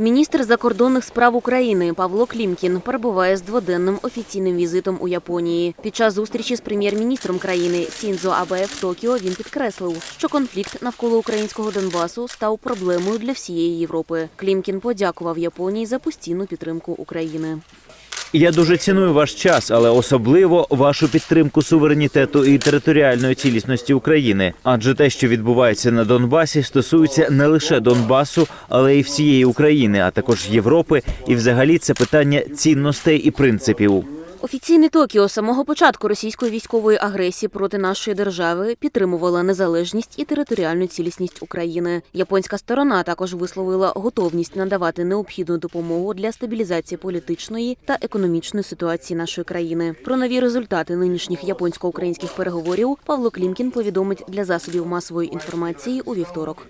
Міністр закордонних справ України Павло Клімкін перебуває з дводенним офіційним візитом у Японії. Під час зустрічі з прем'єр-міністром країни Сінзо Абе в Токіо він підкреслив, що конфлікт навколо українського Донбасу став проблемою для всієї Європи. Клімкін подякував Японії за постійну підтримку України. Я дуже ціную ваш час, але особливо вашу підтримку суверенітету і територіальної цілісності України. Адже те, що відбувається на Донбасі, стосується не лише Донбасу, але й всієї України, а також Європи. І взагалі це питання цінностей і принципів. Офіційний Токіо самого початку російської військової агресії проти нашої держави підтримувала незалежність і територіальну цілісність України. Японська сторона також висловила готовність надавати необхідну допомогу для стабілізації політичної та економічної ситуації нашої країни. Про нові результати нинішніх японсько-українських переговорів Павло Клімкін повідомить для засобів масової інформації у вівторок.